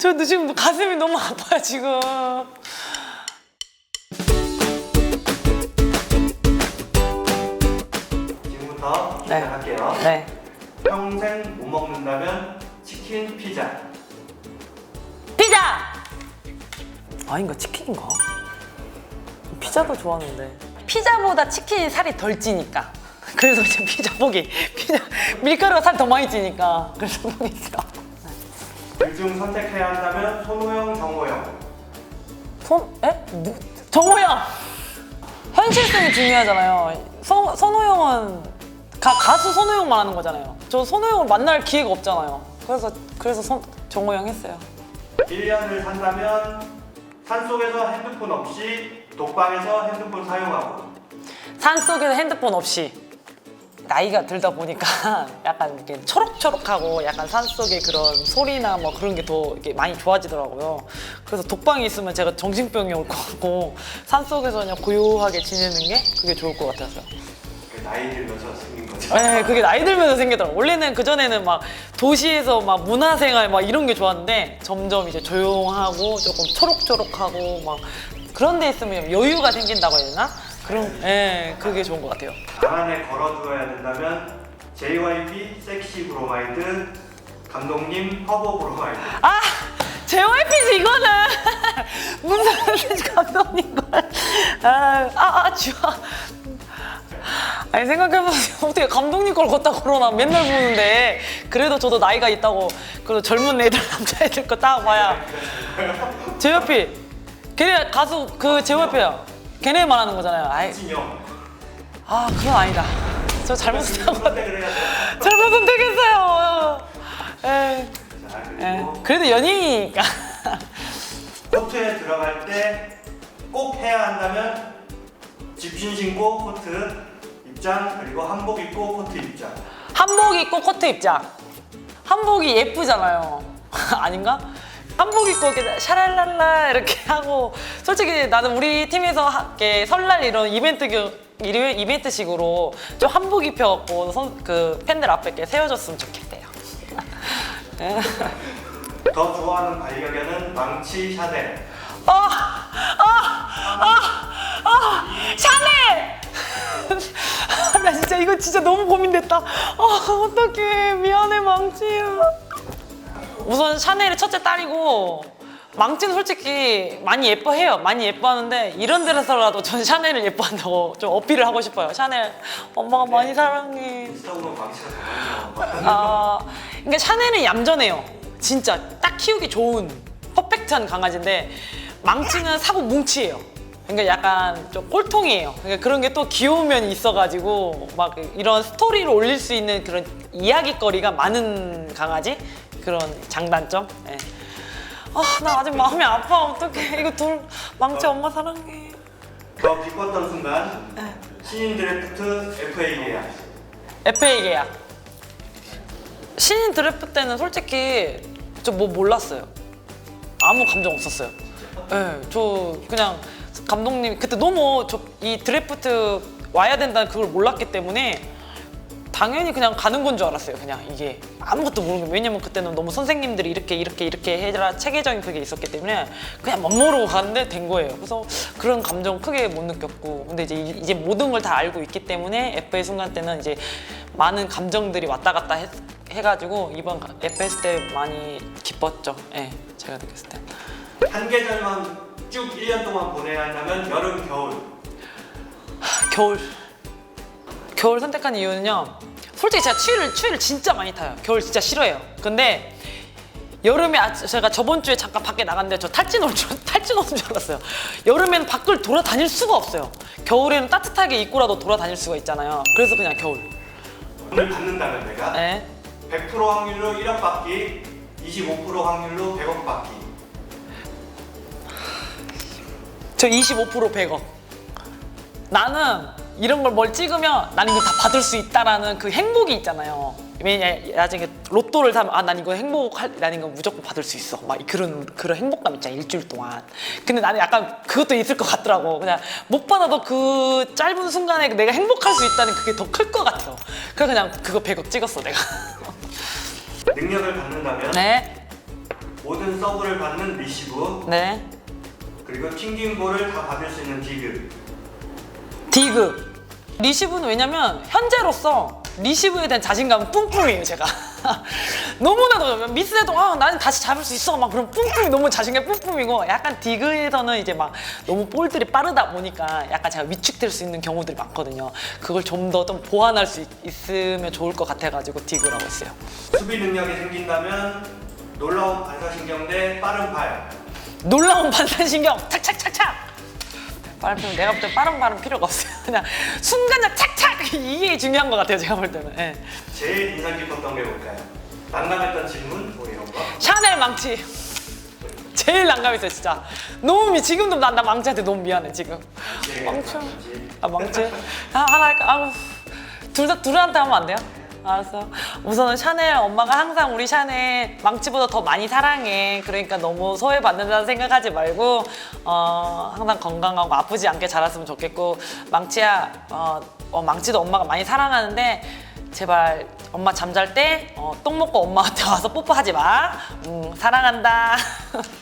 저 지금 가슴이 너무 아파요 지금. 지금부터 네. 시작할게요. 네. 평생 못 먹는다면 치킨, 피자. 피자. 아닌가 치킨인가? 피자도 좋아하는데. 피자보다 치킨이 살이 덜 찌니까. 그래서 이제 피자 포기. 피자 밀가루가 살 더 많이 찌니까. 그래서 포기했어. 둘중 선택해야 한다면 손호영, 정호영. 손? 에? 누, 정호영! 현실성이 중요하잖아요. 선, 선호영은 가, 가수 선호영 말하는 거잖아요. 저 선호영을 만날 기회가 없잖아요. 그래서 그래서 선, 정호영 했어요. 1년을 산다면 산속에서 핸드폰 없이 독방에서 핸드폰 사용하고 산 속에서 핸드폰 없이 나이가 들다 보니까 약간 이렇게 초록초록하고 약간 산 속의 그런 소리나 뭐 그런 게 더 이렇게 많이 좋아지더라고요. 그래서 독방에 있으면 제가 정신병이 올 것 같고 산 속에서 그냥 고요하게 지내는 게 그게 좋을 것 같아서요. 그 나이 들면서 생긴 거죠. 네, 그게 나이 들면서 생기더라고. 원래는 그 전에는 막 도시에서 막 문화생활 막 이런 게 좋았는데 점점 이제 조용하고 조금 초록초록하고 막 그런 데 있으면 여유가 생긴다고 해야 되나? 그런, 예, 그게 좋은 것 같아요. 방 안에 걸어두어야 된다면 JYP 섹시 브로마이드, 감독님 허브 브로마이드. 아! JYP지 이거는 문선생 감독님 걸. 아, 아, 아, 좋아. 아니 생각해보세요. 어떻게 감독님 걸 걷다 걸어나 맨날 보는데 그래도 저도 나이가 있다고 그래도 젊은 애들 남자애들 거 딱 봐야 JYP 걔네 가수 그 JYP야 걔네 말하는 거잖아요. 아이. 아 그건 아니다. 저거 선택을 해야 돼요. 잘못 선택했어요. 에이, 자 에, 그리고 그래도 연인이니까. 코트에 들어갈 때 꼭 해야 한다면 집신 신고 코트 입장 그리고 한복 입고 코트 입장. 한복 입고 코트 입장. 한복이 예쁘잖아요. 아닌가? 한복 입고 이렇게 샤랄랄라 이렇게 하고 솔직히 나는 우리 팀에서 하- 이렇게 설날 이런 이벤트 교- 이르- 이벤트식으로 좀 한복 입혀갖고 선- 그 팬들 앞에 이렇게 세워줬으면 좋겠대요. 더 좋아하는 반려견은 망치 샤넬. 아, 아, 아, 아, 샤넬! 나 진짜 이거 진짜 너무 고민됐다. 아, 어떡해. 미안해, 망치야. 우선 샤넬이 첫째 딸이고, 망치는 솔직히 많이 예뻐해요. 많이 예뻐하는데, 이런 데서라도 전 샤넬을 예뻐한다고 좀 어필을 하고 싶어요. 샤넬, 엄마가 많이 사랑해. 인스타그램 망치가 아, 그러니까 샤넬은 얌전해요. 진짜 딱 키우기 좋은 퍼펙트한 강아지인데 망치는 사고 뭉치예요. 그러니까 약간 좀 꼴통이에요. 그러니까 그런 게 또 귀여운 면이 있어가지고 막 이런 스토리를 올릴 수 있는 그런 이야기거리가 많은 강아지 그런 장단점. 예. 아, 나 아직 마음이 아파. 어떡해. 이거 둘 망치 엄마 사랑해. 더 기뻤던 순간 신인 드래프트 FA 계약. FA 계약. 신인 드래프트 때는 솔직히 저 뭐 몰랐어요. 아무 감정 없었어요. 예, 저 그냥 감독님 그때 너무 저 이 드래프트 와야 된다는 그걸 몰랐기 때문에 당연히 그냥 가는 건 줄 알았어요. 그냥 이게 아무것도 모르고 왜냐면 그때는 너무 선생님들이 이렇게 이렇게 이렇게 해라 체계적인 그게 있었기 때문에 그냥 멋모르고 갔는데 된 거예요. 그래서 그런 감정 크게 못 느꼈고 근데 이제 이- 이제 모든 걸 다 알고 있기 때문에 FA 순간 때는 이제 많은 감정들이 왔다 갔다 했- 해가지고 이번 FS 때 많이 기뻤죠. 예, 제가 느꼈을 때. 한 계절만 쭉 1년 동안 보내야 한다면 여름, 겨울. 겨울. 겨울 선택한 이유는요. 솔직히 제가 추위를 추위를 진짜 많이 타요. 겨울 진짜 싫어해요. 근데 여름에 아, 제가 저번 주에 잠깐 밖에 나갔는데 저 탈진 올 줄, 탈진 오는 줄 알았어요. 여름에는 밖을 돌아다닐 수가 없어요. 겨울에는 따뜻하게 입고라도 돌아다닐 수가 있잖아요. 그래서 그냥 겨울. 오늘 받는다면 내가 네. 100% 확률로 1억 받기, 25% 확률로 100억 받기. 저 25% 100억. 나는 이런 걸 뭘 찍으면 나는 이거 다 받을 수 있다라는 그 행복이 있잖아요. 왜냐 나중에 로또를 사면 아 난 이거 행복할 난 이거 무조건 받을 수 있어. 막 그런 그런 행복감 있잖아 일주일 동안. 근데 나는 약간 그것도 있을 것 같더라고. 그냥 못 받아도 그 짧은 순간에 내가 행복할 수 있다는 그게 더 클 것 같아요. 그래서 그냥 그거 100억 찍었어 내가. 능력을 받는다면 네. 모든 서브를 받는 리시브 네. 그리고 튕긴 볼을 다 받을 수 있는 디그 디그. 리시브는 왜냐면 현재로서 리시브에 대한 자신감은 뿜뿜이에요 제가. 너무나도 미스해도 아 나는 다시 잡을 수 있어. 막 그런 뿜뿜이 너무 자신감 뿜뿜이고 약간 디그에서는 이제 막 너무 볼들이 빠르다 보니까 약간 제가 위축될 수 있는 경우들이 많거든요. 그걸 좀 더 좀 보완할 수 있, 있으면 좋을 것 같아가지고 디그라고 했어요. 수비 능력이 생긴다면 놀라운 반사신경 대 빠른 팔 놀라운 반사신경! 착착착착 빠른 편 내가 볼 때 빠른 발은 필요가 없어요. 그냥 순간적 착착! 이게 중요한 것 같아요 제가 볼 때는. 예. 제일 인상 깊었던 게 뭘까요? 난감했던 질문? 뭐 이런 거? 샤넬 망치. 제일 난감했어요 진짜. 너무 미 지금도 나, 나 망치한테 너무 미안해 지금. 제일 망치. 아 망치? 아, 하나 할까? 아우. 둘다 둘한테 하면 안 돼요? 알았어. 우선은 샤넬 엄마가 항상 우리 샤넬 망치보다 더 많이 사랑해. 그러니까 너무 소외받는다는 생각하지 말고 어, 항상 건강하고 아프지 않게 자랐으면 좋겠고 망치야 어, 어, 망치도 엄마가 많이 사랑하는데 제발 엄마 잠잘 때 어, 똥 먹고 엄마한테 와서 뽀뽀하지 마. 음, 사랑한다